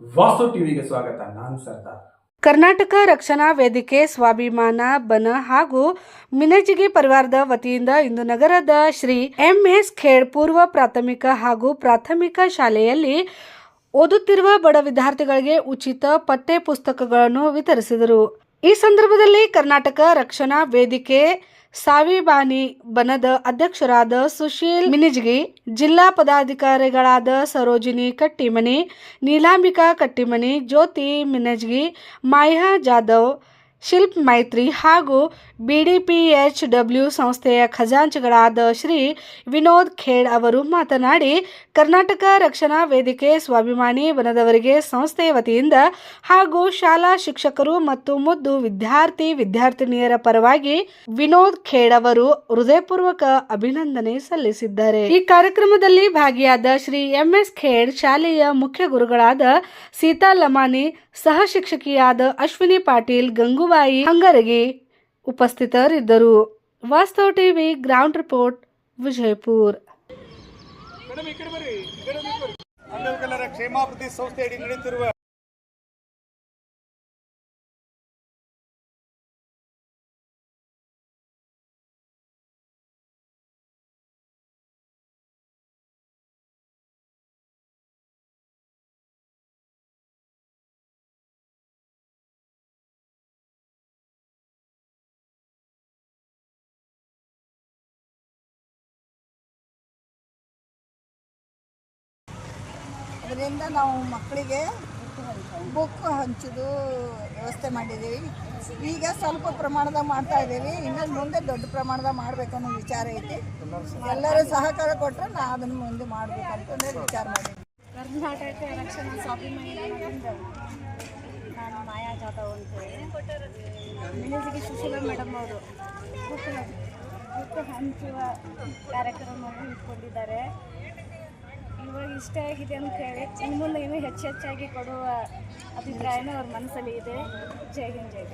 ವಾಸ್ತು ಟಿವಿಗೆ ಸ್ವಾಗತ. ನಾನು ಸರ್ದಾರ್. ಕರ್ನಾಟಕ ರಕ್ಷಣಾ ವೇದಿಕೆ ಸ್ವಾಭಿಮಾನ ಬನ ಹಾಗೂ ಮಿನಜಿಗಿ ಪರಿವಾರದ ವತಿಯಿಂದ ಇಂದು ನಗರದ ಶ್ರೀ ಎಂಎಸ್ ಖೇಡ್ ಪೂರ್ವ ಪ್ರಾಥಮಿಕ ಹಾಗೂ ಪ್ರಾಥಮಿಕ ಶಾಲೆಯಲ್ಲಿ ಓದುತ್ತಿರುವ ಬಡ ವಿದ್ಯಾರ್ಥಿಗಳಿಗೆ ಉಚಿತ ಪಠ್ಯ ಪುಸ್ತಕಗಳನ್ನು ವಿತರಿಸಿದರು. ಈ ಸಂದರ್ಭದಲ್ಲಿ ಕರ್ನಾಟಕ ರಕ್ಷಣಾ ವೇದಿಕೆ ಸಾವಿಬಾನಿ ಬನದ ಅಧ್ಯಕ್ಷರಾದ ಸುಶೀಲ್ ಮಿನಿಜ್ಗಿ ಜಿಲ್ಲಾ ಪದಾಧಿಕಾರಿಗಳಾದ ಸರೋಜಿನಿ ಕಟ್ಟಿಮನಿ ನೀಲಾಂಬಿಕಾ ಕಟ್ಟಿಮನಿ ಜ್ಯೋತಿ ಮಿನಜ್ಗಿ ಮಾಯಾ ಜಾಧವ್ ಶಿಲ್ಪ್ ಮೈತ್ರಿ ಹಾಗೂ ಬಿಡಿಪಿಎಚ್ ಡಬ್ಲ್ಯೂ ಸಂಸ್ಥೆಯ ಖಜಾಂಚಿಗಳಾದ ಶ್ರೀ ವಿನೋದ್ ಖೇಡ್ ಅವರು ಮಾತನಾಡಿ, ಕರ್ನಾಟಕ ರಕ್ಷಣಾ ವೇದಿಕೆ ಸ್ವಾಭಿಮಾನಿ ಬನದವರಿಗೆ ಸಂಸ್ಥೆ ವತಿಯಿಂದ ಹಾಗೂ ಶಾಲಾ ಶಿಕ್ಷಕರು ಮತ್ತು ಮುದ್ದು ವಿದ್ಯಾರ್ಥಿ ವಿದ್ಯಾರ್ಥಿನಿಯರ ಪರವಾಗಿ ವಿನೋದ್ ಖೇಡ್ ಅವರು ಹೃದಯಪೂರ್ವಕ ಅಭಿನಂದನೆ ಸಲ್ಲಿಸಿದ್ದಾರೆ. ಈ ಕಾರ್ಯಕ್ರಮದಲ್ಲಿ ಭಾಗಿಯಾದ ಶ್ರೀ ಎಂಎಸ್ ಖೇಡ್ ಶಾಲೆಯ ಮುಖ್ಯ ಗುರುಗಳಾದ ಸೀತಾ ಲಮಾನಿ ಸಹ ಶಿಕ್ಷಕಿಯಾದ ಅಶ್ವಿನಿ ಪಾಟೀಲ್ ಗಂಗೂಬಾಯಿ ಹಂಗರಗಿ ಉಪಸ್ಥಿತರಿದ್ದರು. ವಾಸ್ತವ ಟಿವಿ ಗ್ರೌಂಡ್ ರಿಪೋರ್ಟ್, ವಿಜಯಪುರ್. ಅಂಗವಿಕಲರ ಕ್ಷೇಮಾಭಿವೃದ್ಧಿ ಸಂಸ್ಥೆಯಡಿ ನಡೆಯುತ್ತಿರುವ ಅದರಿಂದ ನಾವು ಮಕ್ಕಳಿಗೆ ಬುಕ್ ಹಂಚೋದು ವ್ಯವಸ್ಥೆ ಮಾಡಿದ್ದೀವಿ. ಈಗ ಸ್ವಲ್ಪ ಪ್ರಮಾಣದಾಗ ಮಾಡ್ತಾ ಇದ್ದೀವಿ. ಇನ್ನು ಮುಂದೆ ದೊಡ್ಡ ಪ್ರಮಾಣದಾಗ ಮಾಡಬೇಕು ಅನ್ನೋ ವಿಚಾರ ಐತಿ. ಎಲ್ಲರೂ ಸಹಕಾರ ಕೊಟ್ಟರೆ ನಾ ಅದನ್ನು ಮುಂದೆ ಮಾಡಬೇಕು ಅಂತಂದೇಳಿ ವಿಚಾರ ಮಾಡಿ ನಾನು ಮಾಯಾ ಜಾಧವ್ ಮಿನಿಜಿಗೆ ಸುಶೀಲ ಮೇಡಮ್ ಅವರು ಬುಕ್ ಬುಕ್ ಹಂಚುವ ಕಾರ್ಯಕ್ರಮವನ್ನು ಇಟ್ಕೊಂಡಿದ್ದಾರೆ. ಇವಾಗ ಇಷ್ಟ ಆಗಿದೆ ಅಂತ ಹೇಳಿ ಇನ್ನು ಮುಂದೆ ಇನ್ನೂ ಹೆಚ್ಚು ಹೆಚ್ಚಾಗಿ ಕೊಡುವ ಅಭಿಪ್ರಾಯನೂ ಅವ್ರ ಮನಸ್ಸಲ್ಲಿ ಇದೆ ಜೈ ಹಿಂದ್, ಜೈ.